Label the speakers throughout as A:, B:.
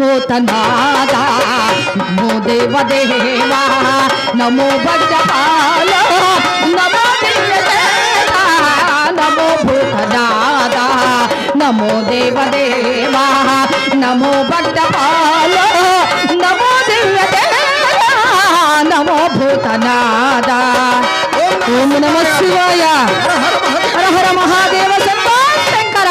A: भूतनादा नमो देव देवा, नमो भजपाल, नमो नमो भूतनादा नमो देव देवा, नमो भजपाल, नमो नमो भूतनादा। ओम नम शिवाय। हर हर महादेव सर्वाशंकर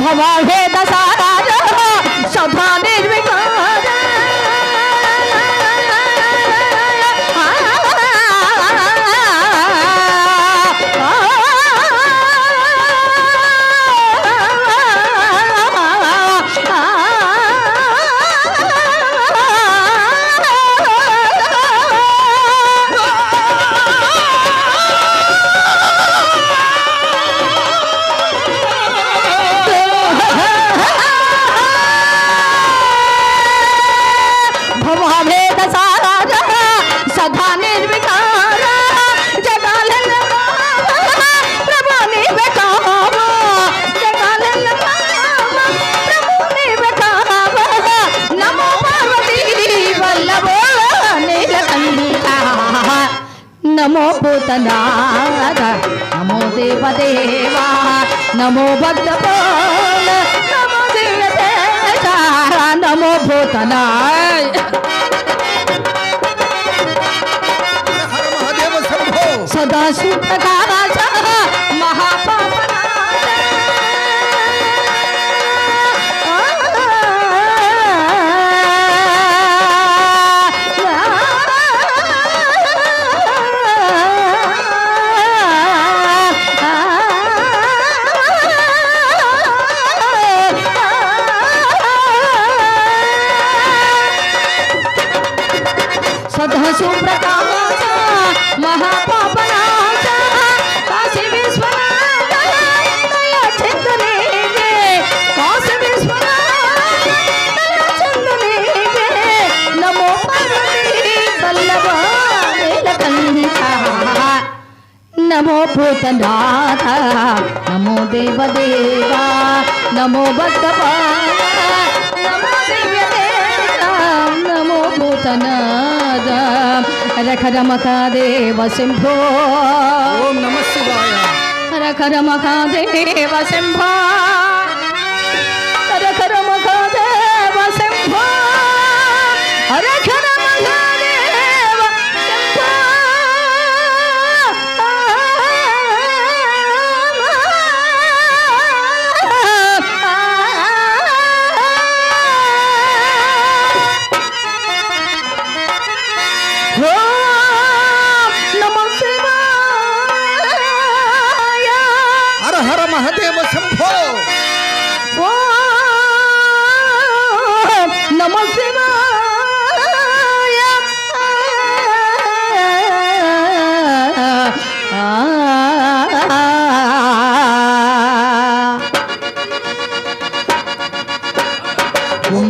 A: भवाभे नमो भूतनाथ नमो देव देवा नमो भक्त नमो देव देवा नमो भूतनाथ सदा सुप्रकारा భూతనాథ నమో దేవదేవా నమో భక్తపాల నమో దివ్యదేవ నమో భూతనాథ రఖర మకాదేవ శంభో
B: ఓం నమ శివాయ
A: రఖర మకాదేవ శంభో నమో శివాయ
B: హర హర మహాదేవ శంభో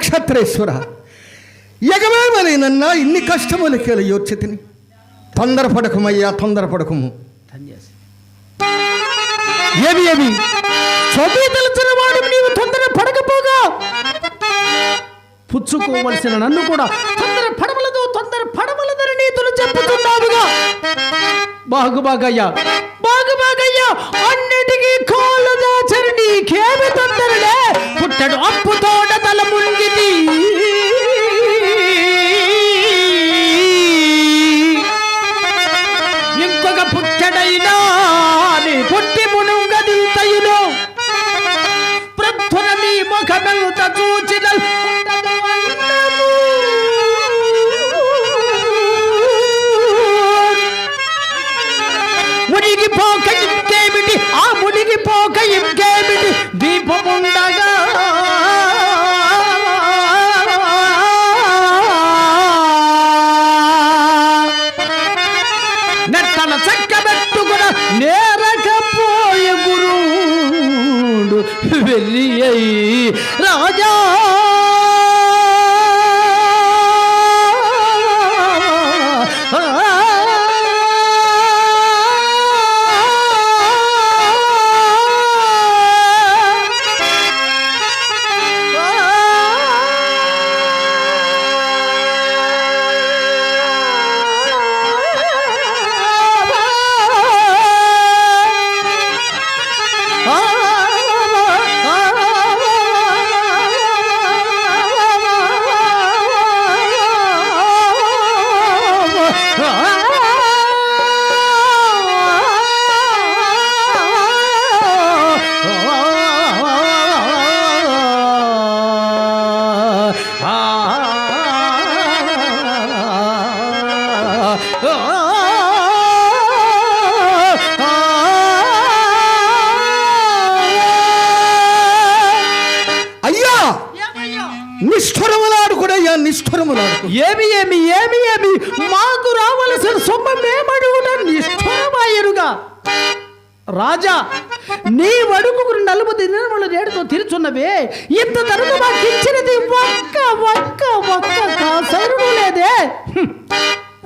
B: నక్షత్రేశ్వర ఎగవేమనేనన్నా ఇన్ని కష్టములకేల యోచితిని తొందర పడకము
C: ఏవి ఏవి? చదువు తెలిసిన వాడు నీవు తొందర పడకపోగా పుచ్చుకోవలసిన నన్ను కూడా తొందర పడవలదు తొందర పడవలదని నీతులు చెప్పుతున్నావుగా. బాగు బాగయ్యా బాగు బాగయ్యా అన్నిటికీ కాళ్ళు దాచని నీకేమి తొందరలే. పుట్టడు అప్పుతోట తల మునిగిది.
B: అయ్యా
C: ఏమి ఏమి ఏమి ఏమి? మాకు రావలసిన సొమ్ము మేమడుగుట నిష్ఠూరమాయరుగా రాజా నీ వడుకు నలుపు దినముల నేడుతో తిరుచున్నవే. ఇంత తరకు మాకు ఇచ్చినది ఒక్క ఒక్క ఒక్క కాసరుడు లేదే. హ్మ్.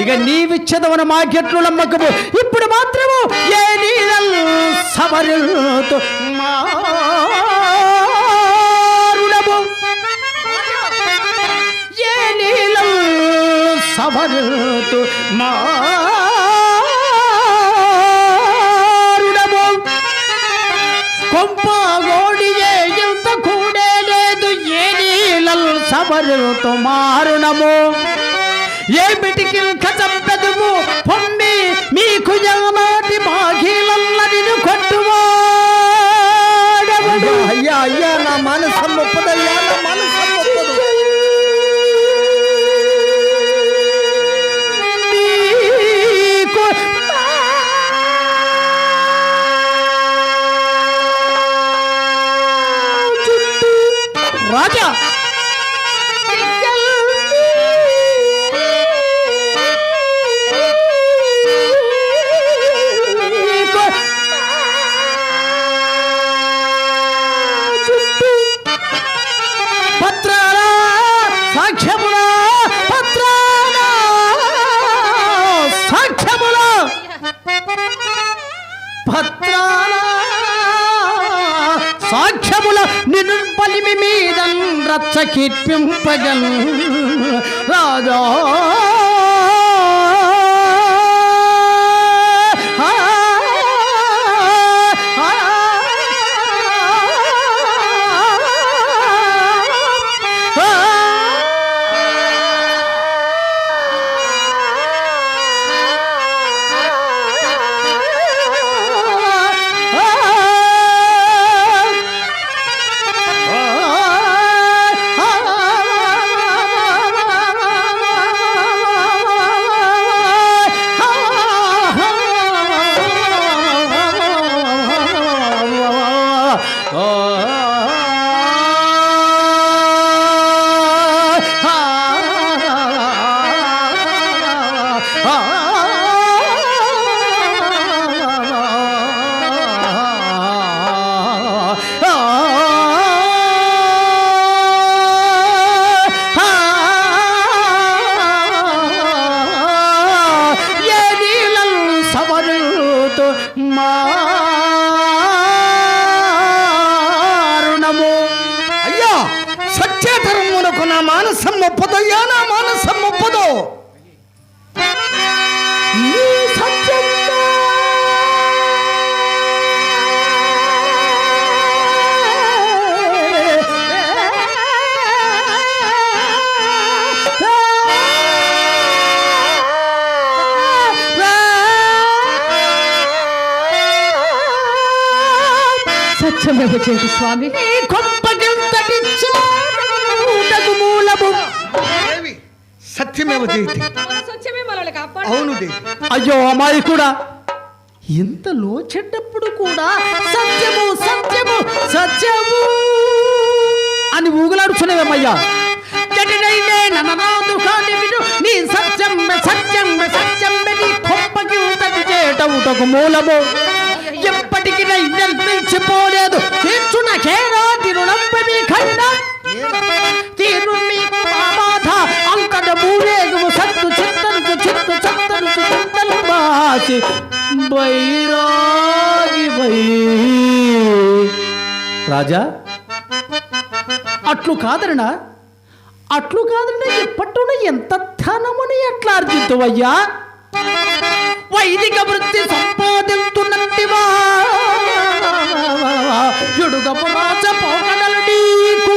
C: ఇక నీవిచ్చదవన మాకెట్లు నమ్మకము. ఇప్పుడు మాత్రము ఏ నీళ్ళ సమరుతో మా సవరుతు మారుడము కొంపగోడియే ఎంత కూడే లేదు ఏ నీలం సవరుతు మారుణము. ఏమిటికి కచంపెదుము పొమ్మి మీకు జగనాటి బాకీలన్నది కొట్టువాడెవడు?
B: అయ్యా అయ్యా నా మనసమ్మ ఒప్పదయ్యా
C: రచ్చ రాజా
A: జయతి స్వామి.
C: మూలము.
B: సత్యమేవ జయతి. అవును
C: అయ్యో అమ్మాయి కూడా ఇంతలో చెడ్డప్పుడు కూడా సత్యము సత్యము సత్యము అని విను. నీ సత్యం సత్యం సత్యం నీ కొంపకి ఉంటది చేటవుటకు మూలము. ఎప్పటికి నిర్మించిపోలేదు బాసి బైరాగి బై రాజా అట్లు కాదరనా? అట్లు కాదరనా? ఎప్పట్టున ఎంత ధనముని ఎట్లా అర్జితువయ్యా? వైదిక వృత్తి సంపాదించున్నట్టివా ఎడుగపు పోకడలు నీకు.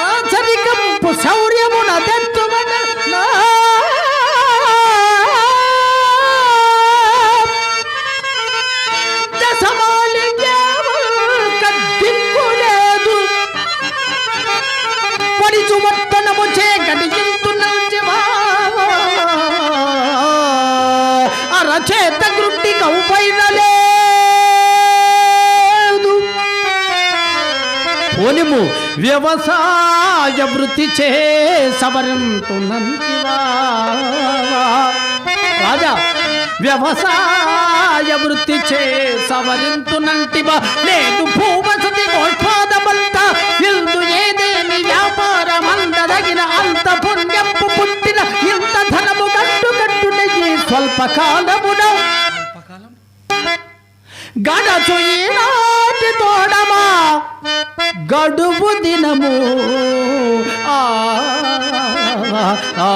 C: రాజరికంపు శౌర్యమున పోనిము వ్యవసాయ వృత్తి చే సవరింతున్నంటివా రాజా వ్యవసాయ వృత్తి చే సవరింతునంటివా. లేదు భూవసతి గోష్పాదమంత ఇందు ఏదేమి వ్యాపారమందదగిన అంత పుణ్యంపు పుట్టిన ఇంత ధనము గట్టు గట్టునయ్యి ఈ స్వల్ప కాలమున గడచు ఈనాటి తోడమా గడువు దినము ఆ ఆ,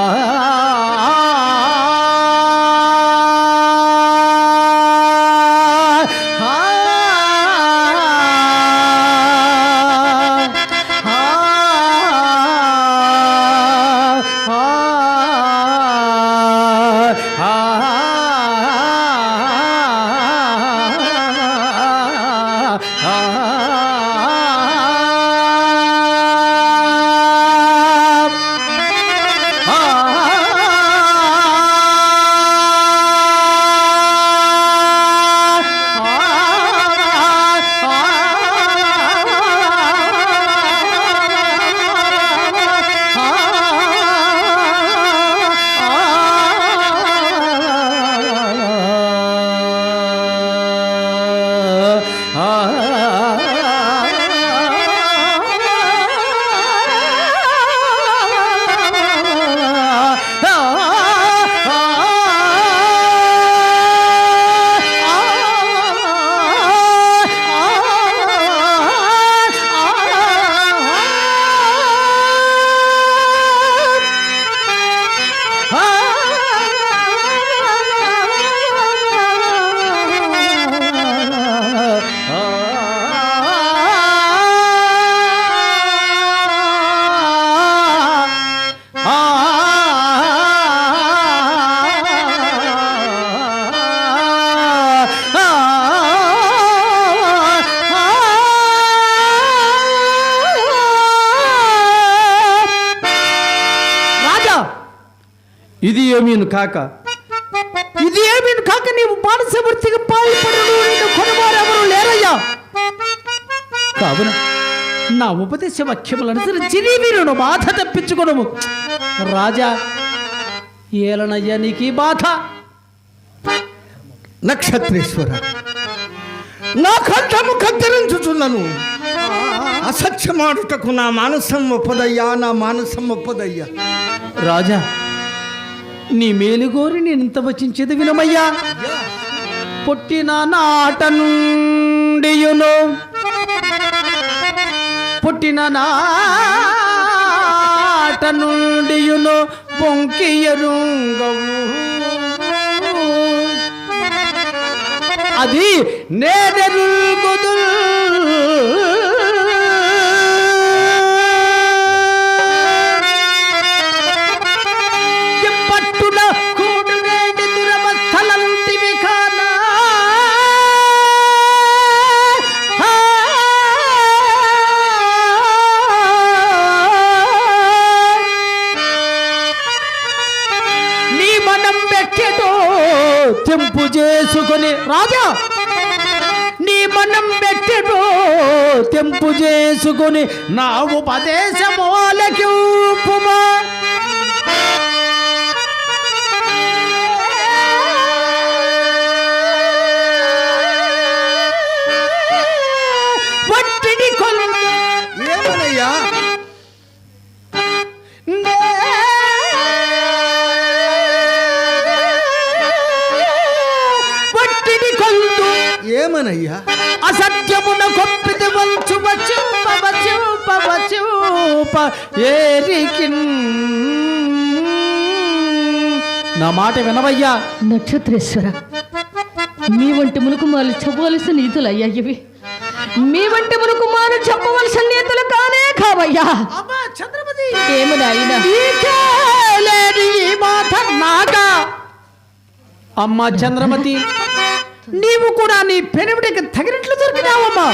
C: కాక. ఇది ఏమీను కాక నీవు మానస వృత్తికి పాల్పడను కొనువారెవరు లేరయ్యా? కావున నా ఉపదేశ వాక్యములు అనుసరించి నీ వీరును బాధ తప్పించుకొనము. రాజా ఏలనయ్యా నీకు ఈ బాధ.
B: నక్షత్రేశ్వర నా కంఠము కత్తిరించుచున్నాను. అసత్యమాడుటకు నా మానసం ఒప్పదయ్యా నా మానసం ఒప్పదయ్యా.
C: రాజా నీ మేలుగోరి నేనింత వచించేది వినమయ్యా. పుట్టిన నాట నుండియును పుట్టిన నాట నుండియును పొంకియరుంగవు అది నేదెరుగుదు రాజా నీ మనం పెట్టెటో తెంపు చేసుకుని నా ఉపదేశమోలకి
B: ఏమనయ్యా?
C: అసత్యమున కొప్పిది వంచు వచూప వచూప వచూప ఏరికి నా మాట వినవయ్యా.
A: నక్షత్రేశ్వర మీ వంటి మునుకుమాలు చెప్పవలసిన నీతులు అయ్యా ఇవి. మీ వంటి మునుకుమారు చెప్పవలసిన నీతులు కానే కావయ్యా.
C: అమ్మా చంద్రపతి
A: ఏమి నాయనా
C: అమ్మా చంద్రమతి నీవు కూడా నీ పెనుడికి తగినట్లు దొరికినావమ్మా.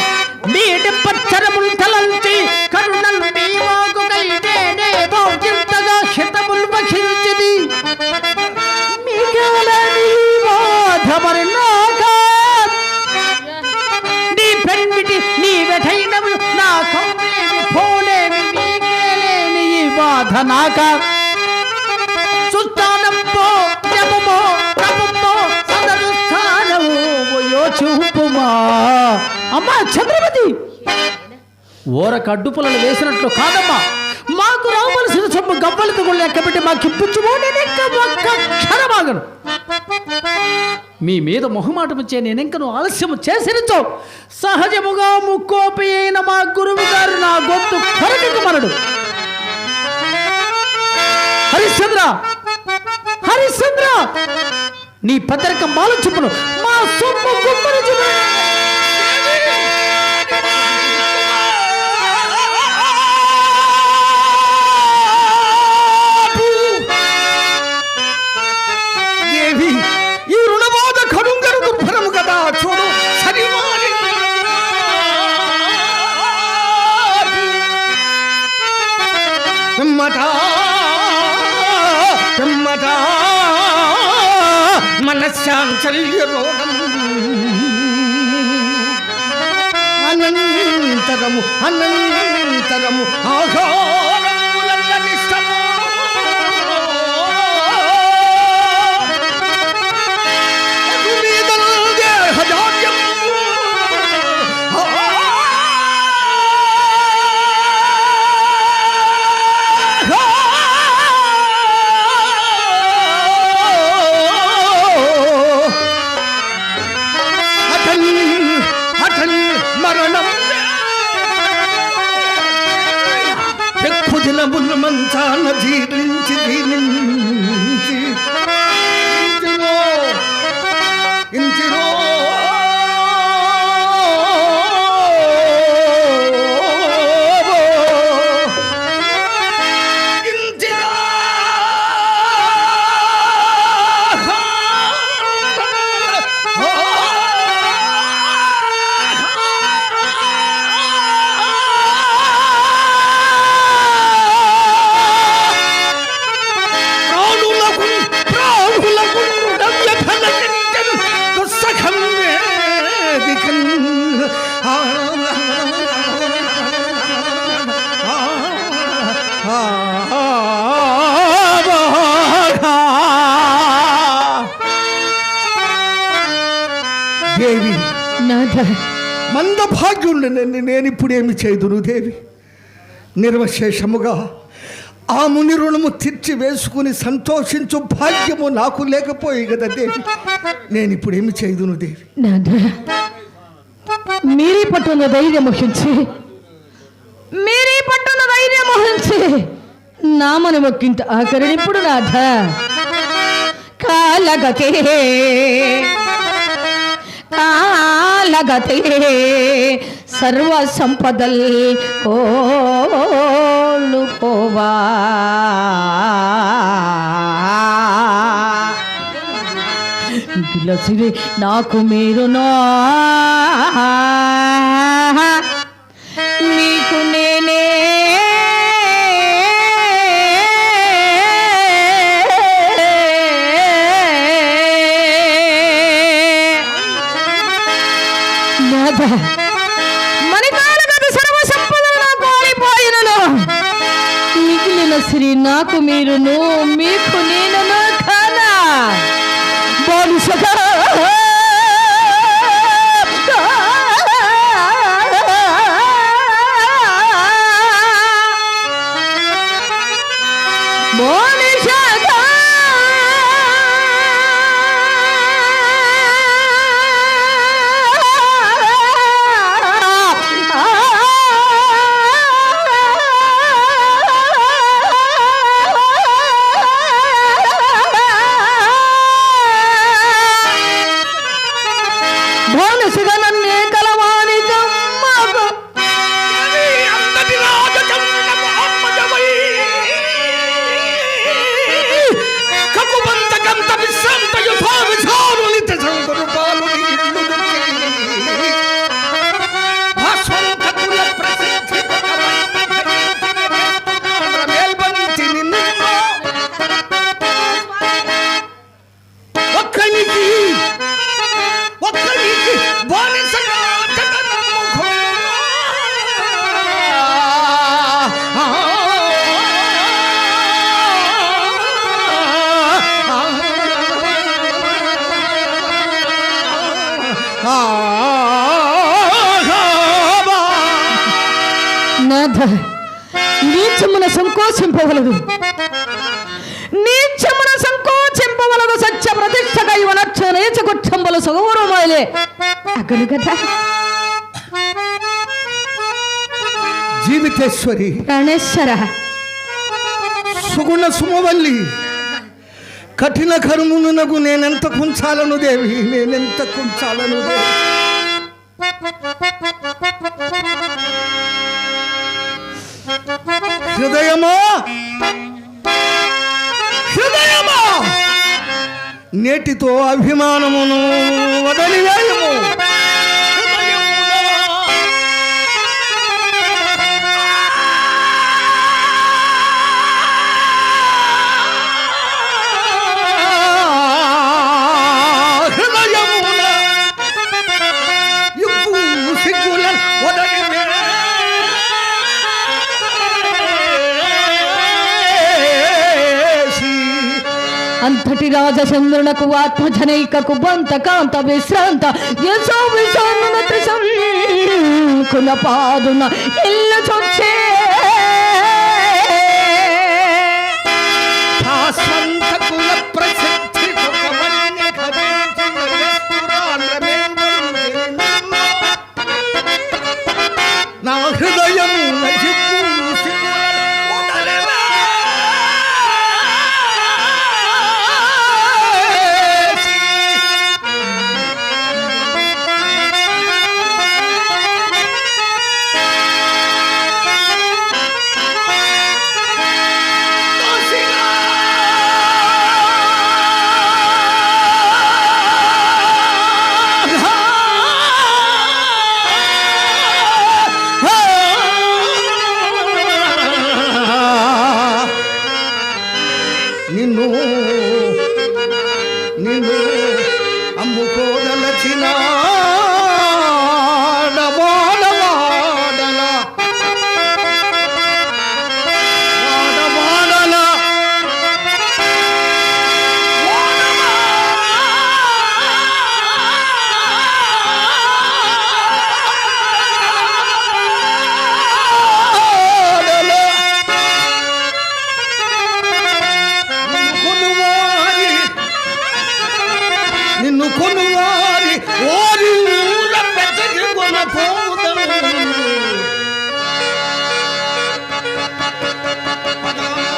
C: నీ పచ్చరములు తలంచి కరుణలు నీ వాగుకైతేనే భౌతింతగా హితములు వహించిది. మిగలని బాధమరి నాక నీ పెన్మిటి నీ వెఠైనవు నా కౌలేమి పోలేమి నీకేలేని ఈ బాధ నాకా ఓర కడ్డు వేసినట్లు కాదమ్మా. మాకు రావలసిన సొమ్ము గవ్వలతో కూడా లెక్కపెట్టి మాకు ఇప్పించుమో. క్షణమాగను మీ మీద మొహమాటము చే నేనెంకను ఆలస్యము చేసినచో సహజముగా ముక్కోపి అయిన మా గురువు గారు నా గొంతు కొరకకు మనడు హరిశ్చంద్ర! హరిశ్చంద్ర! నీ పత్రిక మాల చూపును మా సొమ్ము గుమ్మని
B: చాంచల్య రోగం. అనంతరము అనంతరము ఆఘోరములన్నిష్టము మంచాన జీర్ణించి జీవించి దేవి
A: నాథ.
B: మందభాగ్యుండి నేను ఇప్పుడేమి చేదును దేవి? నిర్వశేషముగా ఆ ముని రుణము తీర్చి వేసుకుని సంతోషించు భాగ్యము నాకు లేకపోయి కదా దేవి. నేను ఇప్పుడు ఏమి చేయదును దేవి
A: మీరే పట్టున్న ధైర్యం వహించి మీరే పట్టున్న ధైర్యం వహించి నామని మొక్కింత ఆఖరినిప్పుడు నాథ. కాలగతే కాలగతే సర్వ సంపదల్ కోలు పోవా నాకు మీరు నా నాకు మీరును మీకు నేను నాథ నీచమున సంకోచింపవలదు. నీచమున సంకోచింపవలదు సత్య ప్రతిష్ట కైవనచ్చ నేచ కుట్టంబలు సుగౌరవమాయలే అగలు కదా
B: జీవితేశ్వరి.
A: ప్రాణేశ్వర.
B: సుగుణ సుమవల్లి. కఠిన కర్మునకు నేనెంత కుంచాలను దేవి నేనెంత కుంచాలను దేవి. హృదయమా? హృదయమా? నేటితో అభిమానమును వదలివేయము.
A: అంతటి రాజచంద్రునకు ఆత్మజనైకకు బంత కాంత విశ్రాంత యశో విశోన్నతి కుల పాదున ఇల్లు చొచ్చే
B: Padua.